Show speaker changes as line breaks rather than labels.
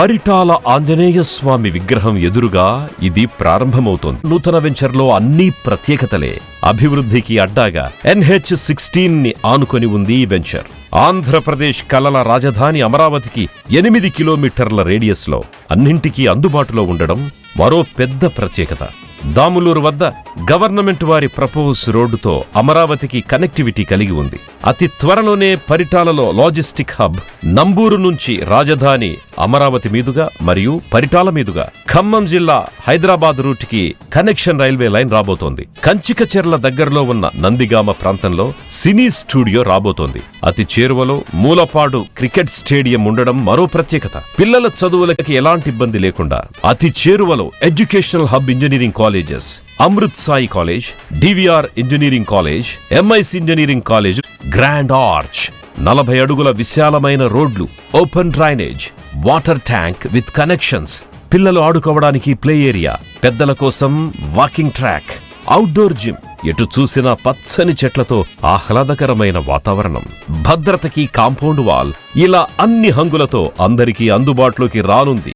పరిటాల ఆంజనేయ స్వామి విగ్రహం ఎదురుగా ఇది ప్రారంభమవుతోంది. నూతన వెంచర్లో అన్ని ప్రత్యేకతలే అభివృద్ధికి అడ్డాగా ఎన్హెచ్ సిక్స్టీన్ని ఆనుకొని ఉంది ఈ వెంచర్. ఆంధ్రప్రదేశ్ కలల రాజధాని అమరావతికి ఎనిమిది కిలోమీటర్ల రేడియస్లో అన్నింటికీ అందుబాటులో ఉండడం మరో పెద్ద ప్రత్యేకత. దాములూరు వద్ద గవర్నమెంట్ వారి ప్రపోజ్ రోడ్డుతో అమరావతికి కనెక్టివిటీ కలిగి ఉంది. అతి త్వరలోనే పరిటాలలో లాజిస్టిక్ హబ్ నంబూరు నుంచి రాజధాని అమరావతి మీదుగా మరియు పరిటాల మీదుగా ఖమ్మం జిల్లా హైదరాబాద్ రూట్కి కనెక్షన్ రైల్వే లైన్ రాబోతోంది. కంచికచెర్ల దగ్గరలో ఉన్న నందిగామ ప్రాంతంలో సినీ స్టూడియో రాబోతోంది. అతి చేరువలో మూలపాడు క్రికెట్ స్టేడియం ఉండడం మరో ప్రత్యేకత. పిల్లల చదువులకి ఎలాంటి ఇబ్బంది లేకుండా అతి చేరువలో educational hub engineering colleges Amrit Sai college DVR engineering college MIC engineering college grand arch నలభై అడుగుల విశాలమైన రోడ్లు open drainage water tank with connections పిల్లలు ఆడుకోవడానికి ప్లే ఏరియా పెద్దల కోసం వాకింగ్ ట్రాక్ అవుట్డోర్ జిమ్ ఎటు చూసినా పచ్చని చెట్లతో ఆహ్లాదకరమైన వాతావరణం. భద్రతకి కాంపౌండ్ వాల్ ఇలా అన్ని హంగులతో అందరికీ అందుబాటులోకి రానుంది.